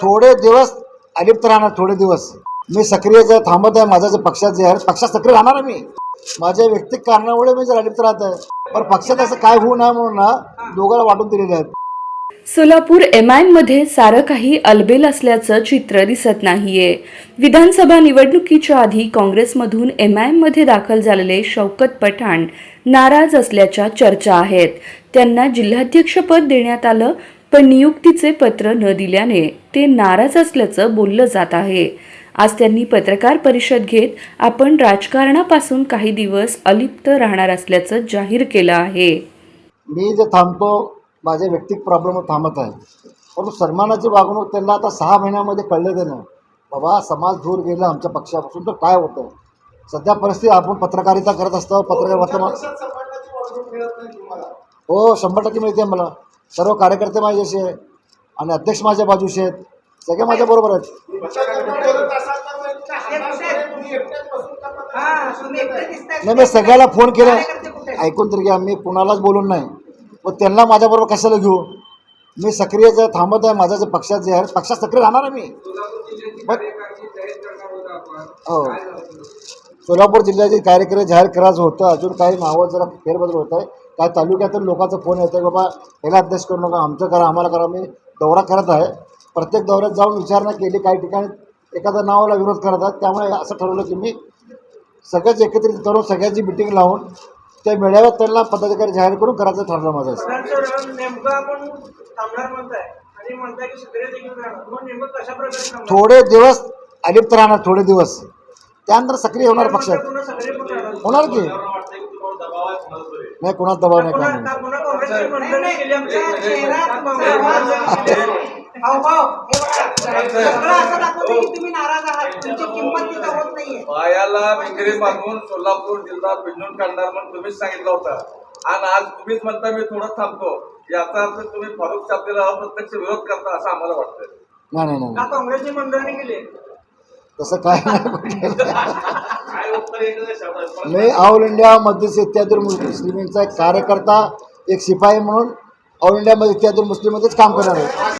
थोडे दिवस अलिप्त राहणार थोडे दिवस. मी सक्रिय जर थांबत आहे माझ्या पक्षात जे आहे पक्षात सक्रिय राहणार आहे मी. माझ्या वैयक्तिक कारणामुळे मी जर अलिप्त राहत आहे पण पक्षात असं काय होऊ नये म्हणून ना दोघांना वाटून दिलेले आहेत. सोलापूर एममध्ये सारं काही अलबेल असल्याचं चित्र दिसत नाहीये. विधानसभा निवडणुकीच्या आधी काँग्रेसमधून एममध्ये दाखल झालेले शौकत पठाण नाराज असल्याच्या चर्चा आहेत. त्यांना जिल्हाध्यक्षपद देण्यात आलं पण नियुक्तीचे पत्र न दिल्याने ते नाराज असल्याचं बोललं जात आहे. आज त्यांनी पत्रकार परिषद घेत आपण राजकारणापासून काही दिवस अलिप्त राहणार असल्याचं जाहीर केलं आहे. मी जे थांबतो माझे वैयक्तिक प्रॉब्लेम थांबत आहे परंतु सन्मानाची वागणूक त्यांना आता सहा महिन्यामध्ये कळलं ते ना बाबा समाज दूर गेला आमच्या पक्षापासून तर काय होतं? सध्या परिस्थिती आपण पत्रकारिता करत असतो पत्रकार वर्तमान हो शंभर टक्के मिळते मला. सर्व कार्यकर्ते माझ्याशी आहे आणि अध्यक्ष माझ्या बाजूशी आहेत. सगळे माझ्या बरोबर आहेत. नाही मी सगळ्याला फोन केला. ऐकून तरी घ्या मी कुणालाच बोलून नाही. पण त्यांना माझ्याबरोबर कशाला घेऊ? मी सक्रिय जे थांबत आहे माझ्या जे पक्षात जे आहे पक्षात सक्रिय राहणार आहे मी. पण- हो. सोलापूर जिल्ह्याचे कार्यक्रम जाहीर करायचं होतं. अजून काही नावं जरा फेरबदल होत आहे. काही तालुक्यातून लोकांचा फोन येतो आहे बाबा ह्याला अध्यक्ष करू नका. आमचं करा आम्हाला करा. मी दौरा करत आहे. प्रत्येक दौऱ्यात जाऊन विचारणा केली. काही ठिकाणी एखाद्या नावाला विरोध करत आहेत. त्यामुळे असं ठरवलं की मी सगळ्याच एकत्रित करून सगळ्यांची मिटिंग लावून त्या मेळाव्यात त्यांना पदाधिकारी जाहीर करून करायचं ठरलं माझं. थांबणार? थोडे दिवस अलिप्त राहणार थोडे दिवस. त्यानंतर सक्रिय होणार राहणार होणार की? नाही कुणाच दबाव नाही हे की पायाला बांधून सोलापूर जिल्हा पिंजून काढणार म्हणून तुम्हीच सांगितलं होतं. आणि आज तुम्हीच म्हणता मी थोडं थांबतो. याचा अर्थ तुम्ही फारुख शाब्दीला अप्रत्यक्ष विरोध करता असं आम्हाला वाटतं नाही नाही नाही. का काँग्रेसची मंडळी केली? तसं काय नाही ऑल इंडिया इत्यादी मुस्लिमींचा एक कार्यकर्ता एक शिपाई म्हणून ऑल इंडिया मध्ये इत्यादी मुस्लिममध्येच काम करणार आहे